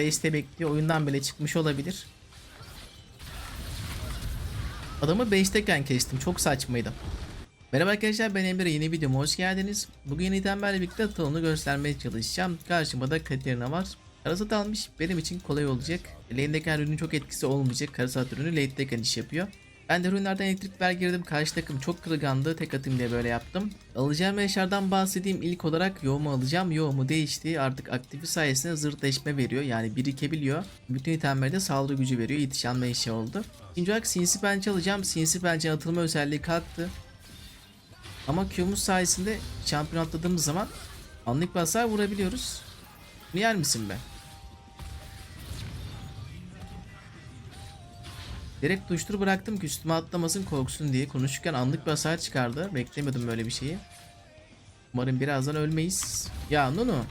Base'te bekliyor. Oyundan bile çıkmış olabilir. Adamı base'teyken kestim. Çok saçmaydı. Merhaba arkadaşlar ben Emre yeni videoma hoş geldiniz. Bugün yeniden benle birlikte atalını göstermeye çalışacağım. Karşımda da Katerina var. Karasat almış benim için kolay olacak. Lane'deki her ürünün çok etkisi olmayacak. Karasat ürünü late'deyken iş yapıyor. Ben de ürünlerden elektrik ver girdim. Karşı takım çok kırılgandı. Tek atayım diye böyle yaptım. Alacağım eşyadan bahsedeyim. İlk olarak yoğumu alacağım. Yoğumu değişti. Artık aktifi sayesinde zırhleşme veriyor. Yani birikebiliyor. Bütün itemlerde saldırı gücü veriyor. Bir eşya oldu. İkinci olarak sinsi pençe alacağım. Sinsi pençe atılma özelliği kalktı. Ama Q'muz sayesinde şampiyon atladığımız zaman anlık bir hasar vurabiliyoruz. Bunu yer misin be? Direkt tuştur bıraktım ki üstüme atlamasın korksun diye konuşurken anlık bir hasar çıkardı. Beklemiyordum böyle bir şeyi. Umarım birazdan ölmeyiz. Ya Nunu.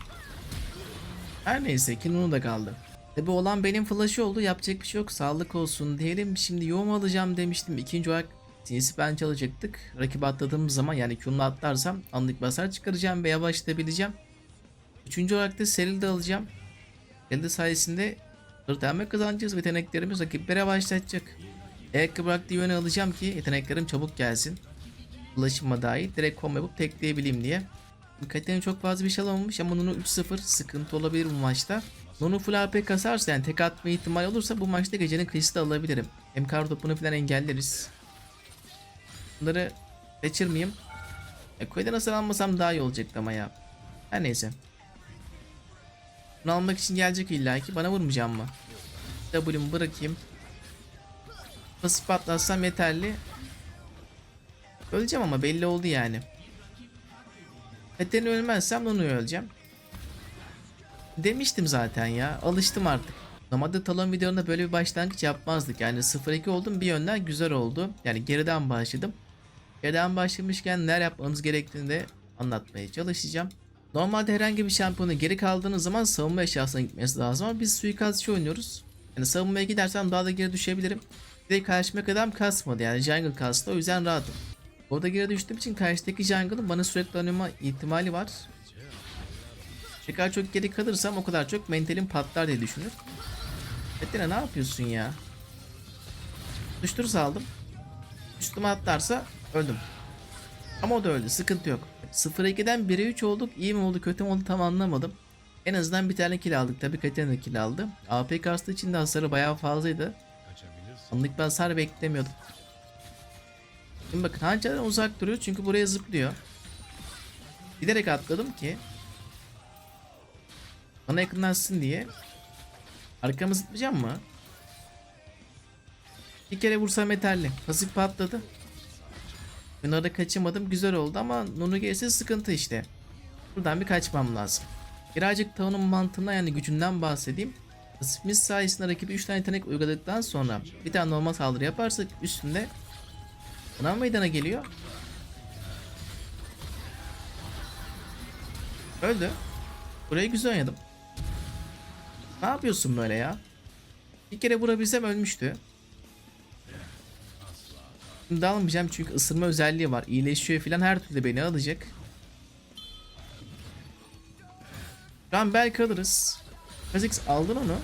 Her neyse ki Nunu da kaldı. Tabi olan benim flash'ı oldu yapacak bir şey yok sağlık olsun diyelim. Şimdi yoğum alacağım demiştim. İkinci olarak sinsi ben çalacaktık. Rakip atladığımız zaman yani Q'nu atlarsam anlık bir hasar çıkaracağım ve yavaşlatabileceğim. Üçüncü olarak da Seril de alacağım. Seril de sayesinde Hırtlenme kazanacağız. Yeteneklerimiz rakiplere başlatacak. Ayakkabı bıraktığı yöne alacağım ki yeteneklerim çabuk gelsin. Ulaşıma dair direkt combo yapıp tekleyebileyim diye. Katerin çok fazla bir şey alamamış ama Nunu 3-0 sıkıntı olabilir bu maçta. Nunu full AP kasarsa yani tek atma ihtimali olursa bu maçta gecenin kıyısı alabilirim. Hem kar topunu falan engelleriz. Bunları kaçırmayayım. E, Koyda nasıl almasam daha iyi olacaktı ama ya. Her neyse. Bunu almak için gelecek illaki. Bana vurmayacağım mı? W'mu bırakayım. Pasif patlatsam yeterli. Öleceğim ama belli oldu yani. Katerini ölmezsem onu öleceğim. Demiştim zaten ya. Alıştım artık. Normalde talon videolarında böyle bir başlangıç yapmazdık. Yani 0-2 oldum bir yönden güzel oldu. Yani geriden başladım. Geriden başlamışken neler yapmanız gerektiğini de anlatmaya çalışacağım. Normalde herhangi bir şampiyonu geri kaldığınız zaman savunma eşyasına gitmesi lazım ama biz suikastçı oynuyoruz. Yani savunmaya gidersem daha da geri düşebilirim. Bir de karşıma adam kasmadı yani jungle kastı o yüzden rahatım. Orada geri düştüğüm için karşıdaki jungle'ın bana sürekli oynama ihtimali var. Ne kadar çok geri kalırsam o kadar çok mentalim patlar diye düşünür. Metina ne yapıyorsun ya? Düştür saldım. Üstüme atlarsa öldüm. Ama o da öldü sıkıntı yok. 0-2'den 1'e 3 olduk. İyi mi oldu kötü mü oldu tam anlamadım. En azından bir tane kill aldık. Tabii Katerina da kill aldı. AP kastı için de hasarı bayağı fazlaydı. Anlık bir hasar beklemiyordum. Şimdi bakın Hançer'den uzak duruyor çünkü buraya zıplıyor. Bilerek atladım ki bana yakınlaşsın diye. Arkamı zıplayacağım mı? Bir kere vursam yeterli. Pasif patladı. Bunları kaçırmadım güzel oldu ama Nunu gelirse sıkıntı işte. Buradan bir kaçmam lazım. Birazcık tavanın mantığına yani gücünden bahsedeyim. Pasifimiz sayesinde rakibi 3 tane yetenek uyguladıktan sonra bir tane normal saldırı yaparsak üstünde Buna meydana geliyor. Öldü. Burayı güzel oynadım. Ne yapıyorsun böyle ya? Bir kere vurabilsem ölmüştü. Şimdi almayacağım çünkü ısırma özelliği var. İyileşiyor falan her türlü beni alacak. Şu an belki alırız. Kha'Zix aldın onu.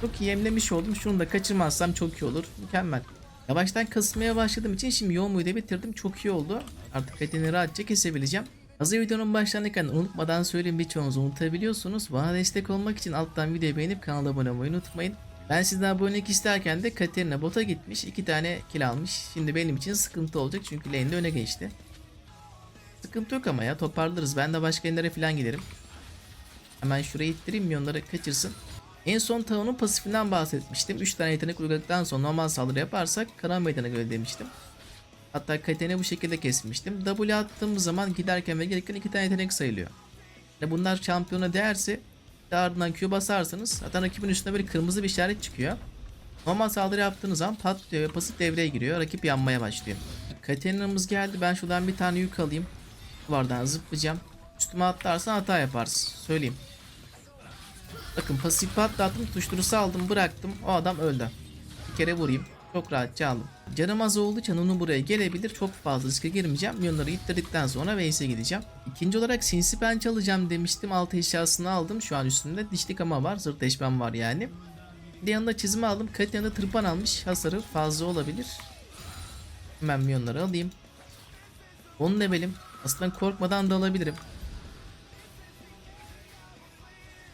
Çok iyi yemlemiş oldum. Şunu da kaçırmazsam çok iyi olur. Mükemmel. Yavaştan kasmaya başladığım için şimdi yoğunluğu da bitirdim. Çok iyi oldu. Artık kadeni rahatça kesebileceğim. Hazır videonun başlarken unutmadan söyleyeyim birçoğunuz unutabiliyorsunuz. Bana destek olmak için alttan videoyu beğenip kanala abone olmayı unutmayın. Ben sizden abonelik isterken de Katerina bota gitmiş. iki tane kill almış. Şimdi benim için sıkıntı olacak çünkü lane'de öne geçti. Sıkıntı yok ama ya toparlarız. Ben de başka yerlere falan giderim. Hemen şuraya ittireyim milyonları kaçırsın. En son tavanın pasifinden bahsetmiştim. 3 tane yetenek uyguladıktan sonra normal saldırı yaparsak karan meydana göre demiştim. Hatta Katen'i bu şekilde kesmiştim. W attığımız zaman giderken ve gelirken 2 tane yetenek sayılıyor. Yani bunlar şampiyona değerse de ardından Q basarsanız zaten rakibin üstüne böyle kırmızı bir işaret çıkıyor. Normal saldırı yaptığınız zaman patlıyor ve pasif devreye giriyor. Rakip yanmaya başlıyor. Katerina'mız geldi. Ben şuradan bir tane yük alayım. Duvardan zıplayacağım. Üstüme atlarsan hata yaparsın. Söyleyeyim. Bakın pasif patlattım. Tuşturusu aldım bıraktım. O adam öldü. Bir kere vurayım. Çok rahatça aldım. Canım az olduğu için onu buraya gelebilir. Çok fazla riske girmeyeceğim. Milyonları ittirdikten sonra Veys'e gideceğim. İkinci olarak sinsi ben çalacağım demiştim. Altı eşyasını aldım. Şu an üstünde dişlik ama var. Zırt eşmem var yani. Bir de yanında çizme aldım. Kat yanında tırpan almış. Hasarı fazla olabilir. Hemen milyonları alayım. 10 levelim. Aslında korkmadan da alabilirim.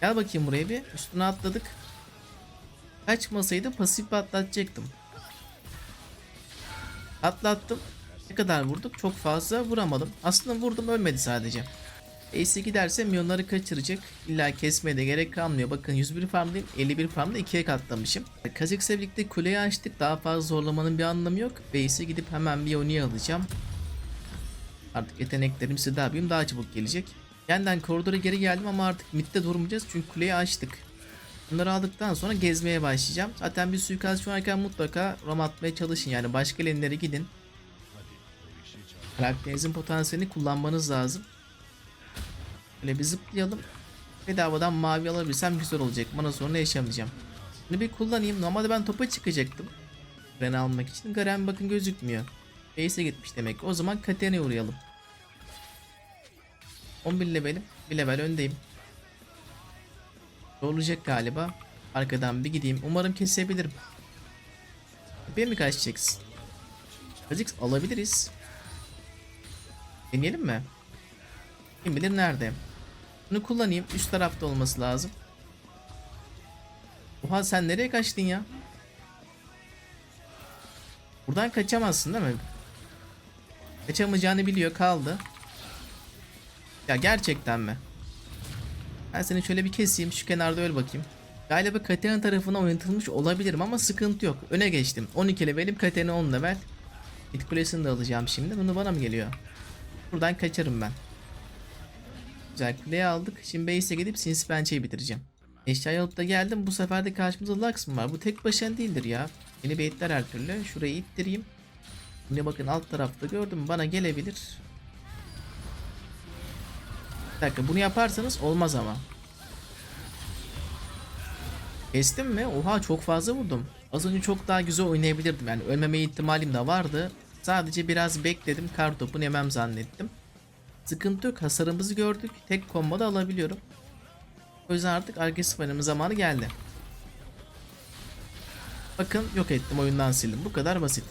Gel bakayım buraya bir. Üstüne atladık. Kaçmasaydı pasif patlatacaktım. Atlattım. Ne kadar vurduk? Çok fazla vuramadım. Aslında vurdum ölmedi sadece. Ace giderse milyonları kaçıracak. İlla kesmeye de gerek kalmıyor. Bakın 101 farmdayım. 51 farmda 2'ye katlamışım. Kazık'la birlikte kuleyi açtık. Daha fazla zorlamanın bir anlamı yok. Base'e gidip hemen bir Oni'yi alacağım. Artık yeteneklerim size daha büyüğüm daha çabuk gelecek. Yeniden koridora geri geldim ama artık midde durmayacağız çünkü kuleyi açtık. Bunları aldıktan sonra gezmeye başlayacağım. Zaten bir suikast varken mutlaka rom atmaya çalışın yani başka lane'lere gidin. Karakterinizin potansiyelini kullanmanız lazım. Böyle bir zıplayalım. Bedavadan mavi alabilsem güzel olacak. Bana sonra yaşamayacağım. Bunu bir kullanayım. Normalde ben topa çıkacaktım. Garen almak için. Garen bakın gözükmüyor. Base'e gitmiş demek. O zaman Katerina'ya uğrayalım. 11 levelim. Bir level öndeyim. Olacak galiba. Arkadan bir gideyim. Umarım kesebilirim. Tepeye mi kaçacaksın? Kha'Zix alabiliriz. Deneyelim mi? Kim bilir nerede? Bunu kullanayım. Üst tarafta olması lazım. Oha sen nereye kaçtın ya? Buradan kaçamazsın değil mi? Kaçamayacağını biliyor kaldı. Ya gerçekten mi? Ben seni şöyle bir keseyim şu kenarda öl bakayım. Galiba Katerina tarafına oynatılmış olabilirim ama sıkıntı yok. Öne geçtim. 12 levelim Katerina 10 level. Bit kulesini de alacağım şimdi. Bunu bana mı geliyor? Buradan kaçarım ben. Güzel kuleyi aldık. Şimdi base'e gidip sinsi pençeyi bitireceğim. Eşyayı alıp da geldim. Bu sefer de karşımızda Lux mı var? Bu tek başına değildir ya. Beni baitler her türlü. Şurayı ittireyim. Şimdi bakın alt tarafta gördüm. Bana gelebilir. Dakika bunu yaparsanız olmaz ama. Kestim mi? Oha çok fazla vurdum. Az önce çok daha güzel oynayabilirdim. Yani ölmeme ihtimalim de vardı. Sadece biraz bekledim. Kar topunu yemem zannettim. Sıkıntı yok. Hasarımızı gördük. Tek komboda alabiliyorum. O yüzden artık agresif oynama zamanı geldi. Bakın yok ettim oyundan sildim. Bu kadar basit.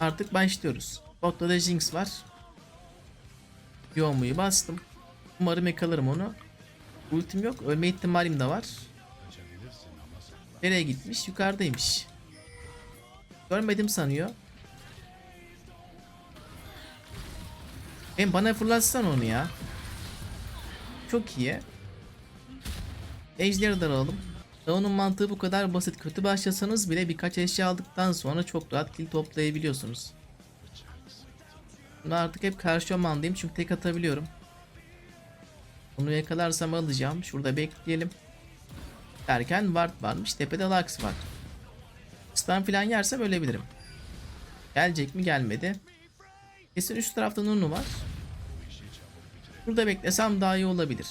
Artık başlıyoruz. Botta da Jinx var. Yoğumuyu bastım. Umarım yakalarım onu. Ultim yok. Ölme ihtimalim de var. Nereye gitmiş? Yukarıdaymış. Görmedim sanıyor. Hem bana fırlatsan onu ya. Çok iyi. Ejderi de alalım. Dağının mantığı bu kadar basit. Kötü başlasanız bile birkaç eşya aldıktan sonra çok rahat kill toplayabiliyorsunuz. Bunu artık hep karşı omandayım çünkü tek atabiliyorum. Onu yakalarsam alacağım. Şurada bekleyelim. Derken ward varmış. Tepede Lux var. Stun falan yersem ölebilirim. Gelecek mi gelmedi. Kesin üst tarafta Nunu var. Burada beklesem daha iyi olabilir.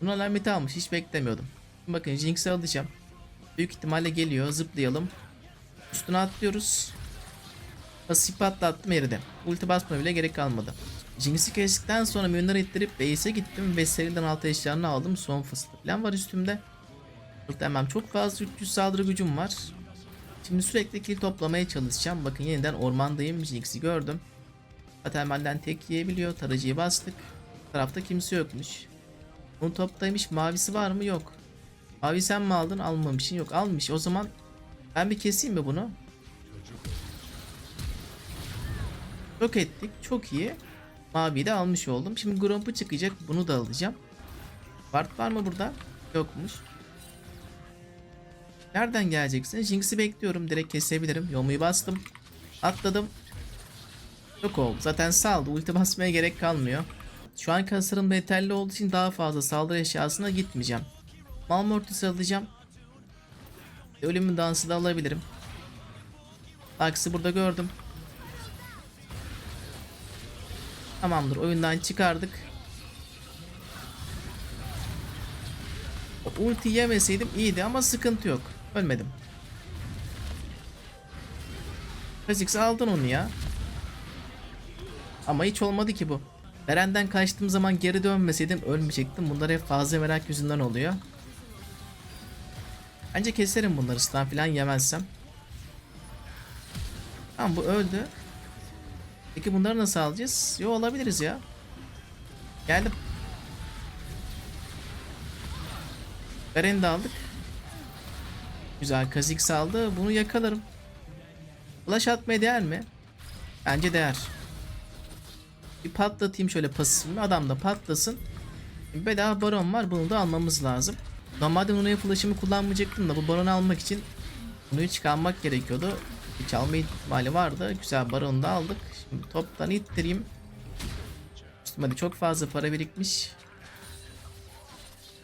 Bunu alameti almış. Hiç beklemiyordum. Bakın Jinx'i alacağım. Büyük ihtimalle geliyor. Zıplayalım. Üstüne atlıyoruz. Pasif patlattım eridi. Ulti basma bile gerek kalmadı. Jinx'i kestikten sonra milyonları ittirip base'e gittim ve seriden altı eşyalarını aldım. Son fıstığı falan var üstümde. Hemen çok fazla 300 saldırı gücüm var. Şimdi sürekli kill toplamaya çalışacağım. Bakın yeniden ormandayım. Jinx'i gördüm. Zaten benden tek yiyebiliyor. Tarayıcıyı bastık. Bu tarafta kimse yokmuş. Bunun toptaymış. Mavisi var mı? Yok. Mavi sen mi aldın? Almamışsın. Yok almış. O zaman ben bir keseyim mi bunu? Yok ettik. Çok iyi. Maviyi de almış oldum. Şimdi Gromp'u çıkacak. Bunu da alacağım. Bart var mı burada? Yokmuş. Nereden geleceksin? Jinx'i bekliyorum. Direkt kesebilirim. Yomuyu bastım. Atladım. Yok oldu. Zaten saldı. Ulti basmaya gerek kalmıyor. Şu an hasarım yeterli olduğu için daha fazla saldırı eşyasına gitmeyeceğim. Malmortis alacağım. Ölümün dansı da alabilirim. Aksi burada gördüm. Tamamdır oyundan çıkardık. Ulti yemeseydim iyiydi ama sıkıntı yok. Ölmedim. Kha'Zix aldın onu ya. Ama hiç olmadı ki bu. Beren'den kaçtığım zaman geri dönmeseydim ölmeyecektim. Bunlar hep fazla merak yüzünden oluyor. Bence keserim bunları stun falan yemezsem. Tamam bu öldü. Peki bunları nasıl alacağız? Yo alabiliriz ya. Geldim. Beren'i de aldık. Güzel Kha'Zix aldı. Bunu yakalarım. Flash atmaya değer mi? Bence değer. Bir patlatayım şöyle pasifimi. Adam da patlasın. Bedava baron var. Bunu da almamız lazım. Normalde Nunu'ya flash'ımı kullanmayacaktım da bu baronu almak için Nunu'yu çıkarmak gerekiyordu. Bir çalma ihtimali vardı. Güzel baronu da aldık. Şimdi toptan ittireyim. Üstüme de çok fazla para birikmiş.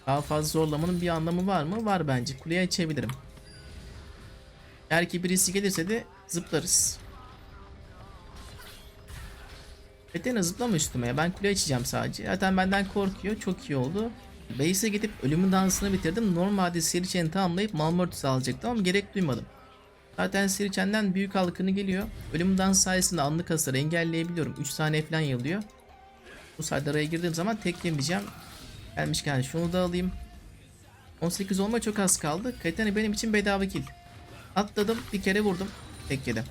Daha fazla zorlamanın bir anlamı var mı? Var bence. Kuleye açabilirim. Eğer ki birisi gelirse de zıplarız. Etene zıplama üstüme ya. Ben kule açacağım sadece. Zaten benden korkuyor. Çok iyi oldu. Base'e gidip ölümün dansını bitirdim. Normalde Siriçen'i tamamlayıp Malmortis'i alacaktım ama gerek duymadım. Zaten Siriçen'den büyük halkını geliyor. Ölümün dansı sayesinde anlık hasarı engelleyebiliyorum. 3 saniye falan yalıyor. Bu sayede araya girdiğim zaman tek yemeyeceğim. Gelmişken şunu da alayım. 18 olma çok az kaldı. Katana benim için bedava kill. Atladım bir kere vurdum. Tek yedim.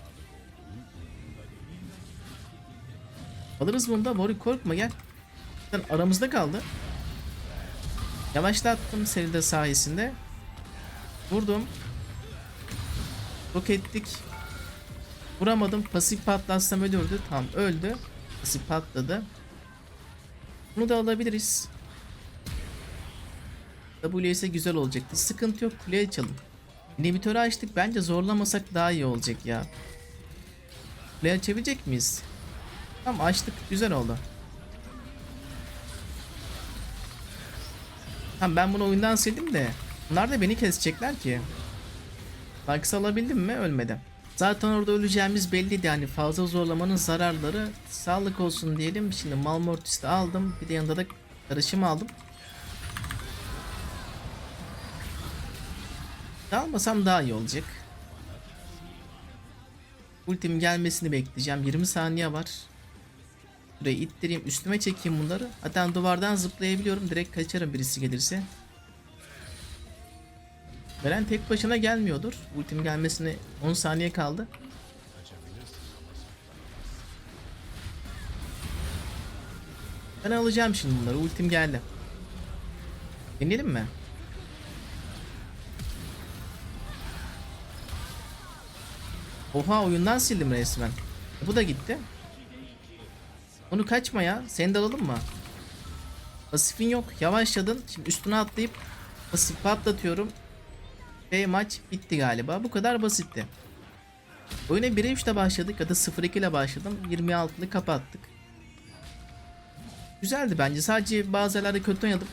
Alırız bunu da. Warwick korkma gel. Sen aramızda kaldı. Yavaşlattım seni de sayesinde. Vurdum. Yok ettik. Vuramadım. Pasif patlatsam ölürdü. Tam öldü. Pasif patladı. Bunu da alabiliriz. W ise güzel olacaktı. Sıkıntı yok. Kuleye açalım. İnhibitörü açtık. Bence zorlamasak daha iyi olacak ya. Kuleye açabilecek miyiz? Tamam açtık. Güzel oldu. Tamam ben bunu oyundan sildim de. Bunlar da beni kesecekler ki. Baksı alabildim mi? Ölmedim. Zaten orada öleceğimiz belliydi yani fazla zorlamanın zararları sağlık olsun diyelim. Şimdi Malmortis'i aldım. Bir de yanında da karışım aldım. Almasam daha iyi olacak. Ultim gelmesini bekleyeceğim. 20 saniye var. Burayı ittireyim. Üstüme çekeyim bunları. Hatta duvardan zıplayabiliyorum. Direkt kaçarım birisi gelirse. Veren tek başına gelmiyordur. Ultim gelmesine 10 saniye kaldı. Ben alacağım şimdi bunları. Ultim geldi. Deneyelim mi? Oha oyundan sildim resmen. Bu da gitti. Onu kaçma ya. Seni de alalım mı? Pasifin yok. Yavaşladın. Şimdi üstüne atlayıp pasif patlatıyorum. Ve maç bitti galiba. Bu kadar basitti. Oyuna 1'e 3'te başladık ya da 0-2 ile başladım. 26'lı kapattık. Güzeldi bence. Sadece bazı yerlerde kötü oynadım.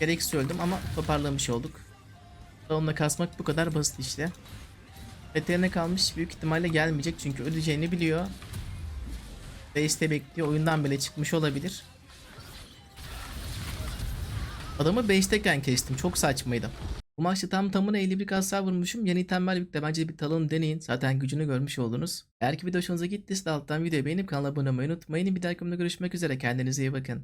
Gereksiz öldüm ama toparlamış olduk. Onunla kasmak bu kadar basit işte. Veterine kalmış büyük ihtimalle gelmeyecek çünkü öleceğini biliyor. Base'te bekliyor. Oyundan bile çıkmış olabilir. Adamı base'teyken kestim. Çok saçmaydı. Bu maçta tam tamına 51 hasar vurmuşum. Yeni itemler birlikte bence bir talon deneyin. Zaten gücünü görmüş oldunuz. Eğer ki video hoşunuza gittiyse de alttan videoyu beğenip kanala abone olmayı unutmayın. Bir dahaki bölümde görüşmek üzere. Kendinize iyi bakın.